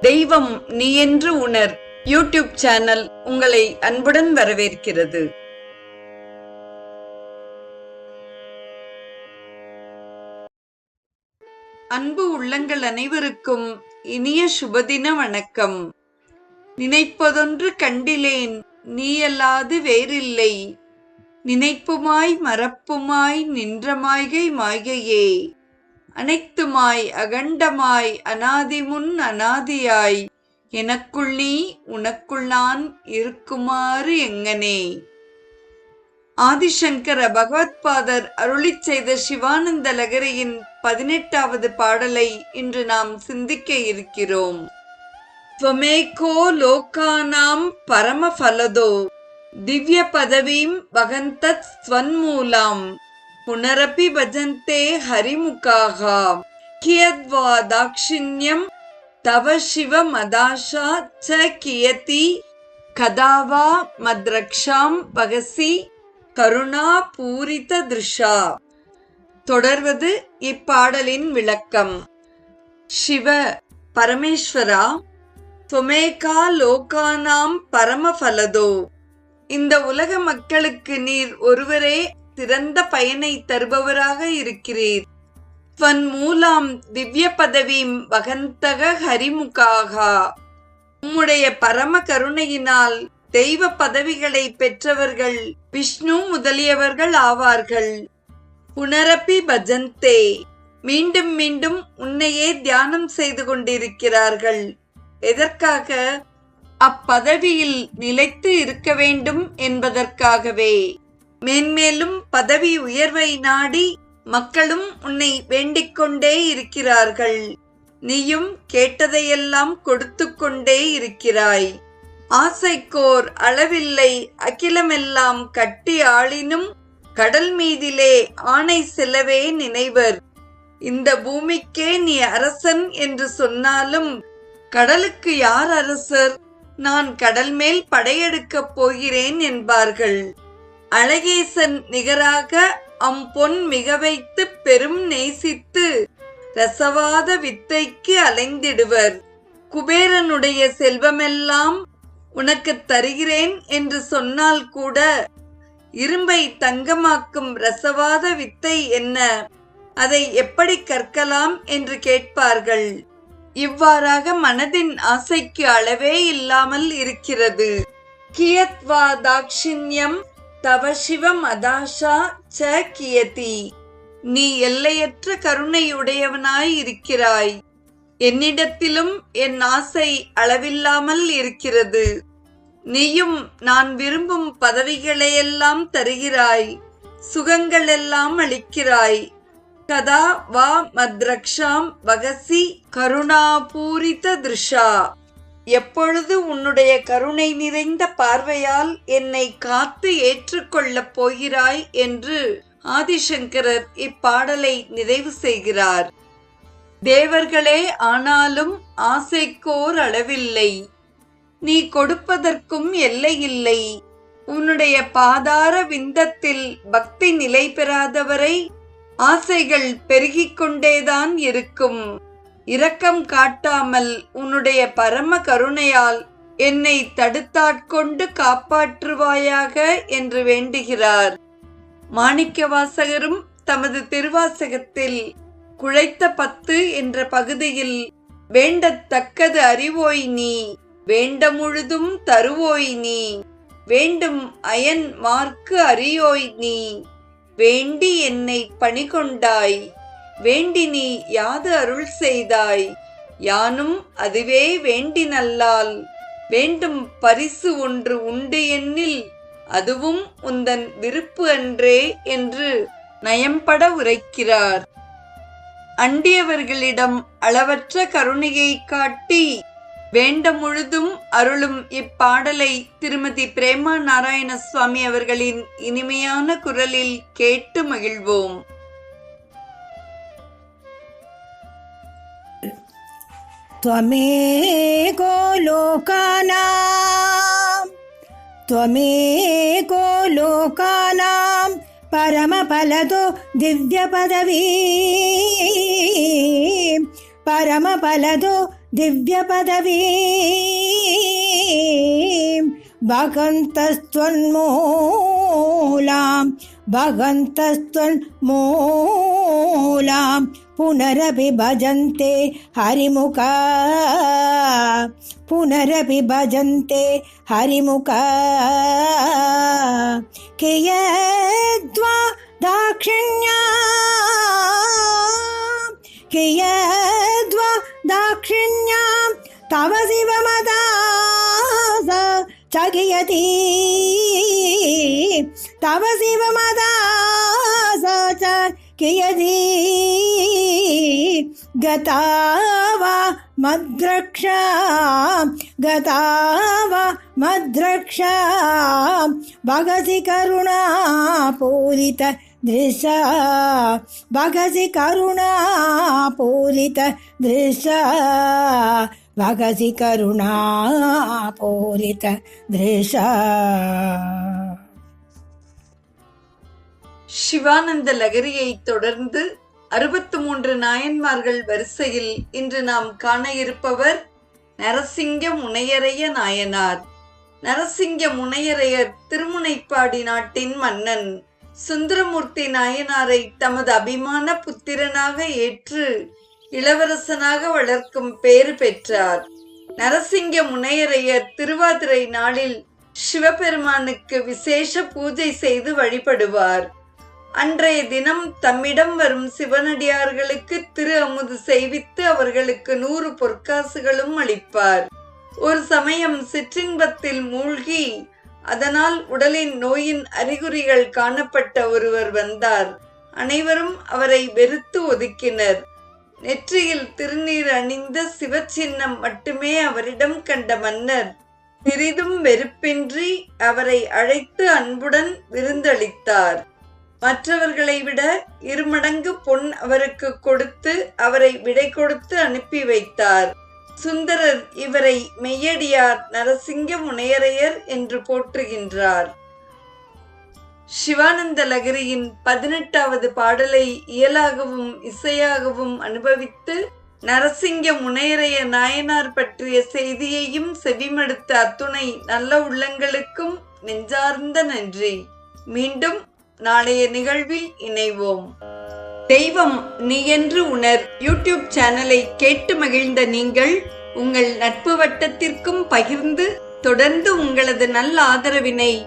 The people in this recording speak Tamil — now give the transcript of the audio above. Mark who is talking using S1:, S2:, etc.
S1: தெய்வம் நீ என்று உணர். யூடியூப் சேனல் உங்களை அன்புடன் வரவேற்கிறது. அன்பு உள்ளங்கள் அனைவருக்கும் இனிய சுபதின வணக்கம். நினைப்பதொன்று கண்டிலேன் நீயல்லாது வேறில்லை. நினைப்புமாய் மறப்புமாய் நின்ற மாய்கை மாய்கையே அனைத்துமாய் அகண்டமாய் அனாதிமுன் அனாதியாய் எனக்குள் நீ உனக்குள் நான் இருக்குமாறு எங்கனே ஆதிசங்கர பகவத்பாதர் அருளிச் செய்த சிவானந்த லகரியின் பதினெட்டாவது பாடலை இன்று நாம் சிந்திக்க இருக்கிறோம் त्वमेको लोकानां परमफलदो दिव्यपदवीं वहन्तत् स्वन्मूलाम् पुनरपि भजन्ते हरिमुखाः कियद्वा दाक्षिण्यं तव शिव मदाशा च कियति कदा वा मद्रक्षां वगसि கருணாபூரிததிருஷா தொடர்வது இப்பாடலின் விளக்கம் சிவ பரமேஸ்வரா துமேகா லோகானாம் பரமபலதோ இந்த உலக மக்களுக்கு நீர் ஒருவரே சிறந்த பயனை தருபவராக இருக்கிறீர். துவன் மூலாம் திவ்ய பதவியும் வகந்தக ஹரிமுகாகா. உம்முடைய பரம கருணையினால் தெய்வ பதவிகளை பெற்றவர்கள் விஷ்ணு முதலியவர்கள் ஆவார்கள். புனரப்பி பஜந்தே. மீண்டும் மீண்டும் உன்னையே தியானம் செய்து கொண்டிருக்கிறார்கள். எதற்காக? அப்பதவியில் நிலைத்து இருக்க வேண்டும் என்பதற்காகவே. மேன்மேலும் பதவி உயர்வை நாடி மக்களும் உன்னை வேண்டிக் கொண்டே இருக்கிறார்கள். நீயும் கேட்டதையெல்லாம் கொடுத்து கொண்டே இருக்கிறாய். ஆசைக்கோர் அளவில்லை அகிலமெல்லாம் கட்டி ஆளினும் கடல் மீதிலே ஆணை செல்லவே நினைவர். இந்த பூமிக்கே நீ அரசன் என்று சொன்னாலும் கடலுக்கு யார் அரசர்? நான் கடல் மேல் படையெடுக்கப் போகிறேன் என்பார்கள். அழகேசன் நிகராக அம்பொன் மிக வைத்து பெரும் நேசித்து ரசவாத வித்தைக்கு அலைந்திடுவர். குபேரனுடைய செல்வமெல்லாம் உனக்கு தருகிறேன் என்று சொன்னால் கூட இரும்பை தங்கமாக்கும் ரசவாத வித்தை என்ன? அதை எப்படி கற்கலாம் என்று கேட்பார்கள். இவ்வாறாக மனதின் ஆசைக்கு அளவே இல்லாமல் இருக்கிறது. கியத்வா தாக்ஷிண்யம் தவ சிவம் அதாஷா ச கியதி. நீ எல்லையற்ற கருணையுடையவனாய் இருக்கிறாய். என்னிடத்திலும் என் ஆசை அளவில்லாமல் இருக்கிறது. நீயும் நான் விரும்பும் பதவிகளையெல்லாம் தருகிறாய். சுகங்களெல்லாம் அளிக்கிறாய். கதா வா மத்ரக்ஷாம் வகசி கருணாபூரித திருஷா. எப்பொழுது உன்னுடைய கருணை நிறைந்த பார்வையால் என்னை காத்து ஏற்றுக்கொள்ளப் போகிறாய் என்று ஆதிசங்கரர் இப்பாடலை நிறைவு செய்கிறார். தேவர்களே ஆனாலும் ஆசைக்கோர் அளவில்லை. நீ கொடுப்பதற்கும் எல்லை இல்லை உன்னுடைய பாதார விந்தத்தில் பக்தி நிலை பெறாதவரை ஆசைகள் பெருகிக் கொண்டேதான் இருக்கும். இரக்கம் காட்டாமல் உன்னுடைய பரம கருணையால் என்னை தடுத்தாட்கொண்டு காப்பாற்றுவாயாக என்று வேண்டுகிறார். மாணிக்கவாசகரும் தமது திருவாசகத்தில் குழைத்த பத்து என்ற பகுதியில் வேண்டத்தக்கது அறிவோய் நீ வேண்ட முழுதும் தருவோய் நீ வேண்டும் அயன் மார்க்கு அறியோய் நீ வேண்டி என்னை பணிகொண்டாய். வேண்டி நீ யாது அருள் செய்தாய்? யானும் அதுவே வேண்டி நல்லால் வேண்டும் பரிசு ஒன்று உண்டு எண்ணில் அதுவும் உந்தன் விருப்பு அன்றே என்று நயம்பட உரைக்கிறார். அண்டியவர்களிடம் அளவற்ற கருணையை காட்டி வேண்ட முழுதும் அருளும் இப்பாடலை திருமதி பிரேமா நாராயண சுவாமி அவர்களின் இனிமையான குரலில் கேட்டு மகிழ்வோம்.
S2: त्वमेको लोकानां त्वमेको लोकानां परमफलदो दिव्यपदवी परमफलदो दिव्यपदवीं भगन्तस्त्वन्मूलां भगन्तस्त्वन्मूलां पुनरपि भजन्ते हरिमुखा पुनरपि भजन्ते हरिमुखा कियद्वा दाक्षिण्या कियद्वा दाक्षिण्यां तव शिवमदास చగియతి. తవ శివ మదాసకియది గతావ మద్రక్ష గతావ మద్రక్ష. భగసి కరుణా పూరిత దృశ భగసి కరుణా పూరిత దృశ. வகசி கருணா பூரித திருஷ.
S1: சிவானந்த லகரியை தொடர்ந்து அறுபத்து மூன்று நாயன்மார்கள் வரிசையில் இன்று நாம் காண இருப்பவர் நரசிங்க முனையரைய நாயனார். நரசிங்க முனையரையர் திருமுனைப்பாடி நாட்டின் மன்னன். சுந்தரமூர்த்தி நாயனாரை தமது அபிமான புத்திரனாக ஏற்று இளவரசனாக வளர்க்கும் பேறு பெற்றார். நரசிங்க முனையரையர் திருவாதிரை நாளில் சிவபெருமானுக்கு விசேஷ பூஜை செய்து வழிபடுவார். அன்றைய தினம் தம்மிடம் வரும் சிவனடியார்களுக்கு திரு அமுது செய்வித்து அவர்களுக்கு நூறு பொற்காசுகளும் அளிப்பார். ஒரு சமயம் சிற்றின்பத்தில் மூழ்கி அதனால் உடலின் நோயின் அறிகுறிகள் காணப்பட்ட ஒருவர் வந்தார். அனைவரும் அவரை வெறுத்து ஒதுக்கினர். நெற்றியில் திருநீர் அணிந்த சிவச்சின்னம் மட்டுமே அவரிடம் கண்ட மன்னர். சிறிதும் வெறுப்பின்றி அவரை அழைத்து அன்புடன் விருந்தளித்தார். மற்றவர்களை விட இருமடங்கு பொன் அவருக்கு கொடுத்து அவரை விடை கொடுத்து அனுப்பி வைத்தார். சுந்தரர் இவரை மெய்யடியார் நரசிங்க முனையரையர் என்று போற்றுகின்றார். சிவானந்த லகரியின் பதினெட்டாவது பாடலை இயலாகவும் இசையாகவும் அனுபவித்து நரசிங்க முனையரைய நாயனார் பற்றிய செய்தியையும் செவிமடுத்த அத்துணை நல்ல உள்ளங்களுக்கும் நெஞ்சார்ந்த நன்றி. மீண்டும் நாளைய நிகழ்வில் இணைவோம். தெய்வம் நீ என்று உணர் யூடியூப் சேனலை கேட்டு மகிழ்ந்த நீங்கள் உங்கள் நட்பு வட்டத்திற்கும் பகிர்ந்து தொடர்ந்து உங்களது நல்ல ஆதரவினை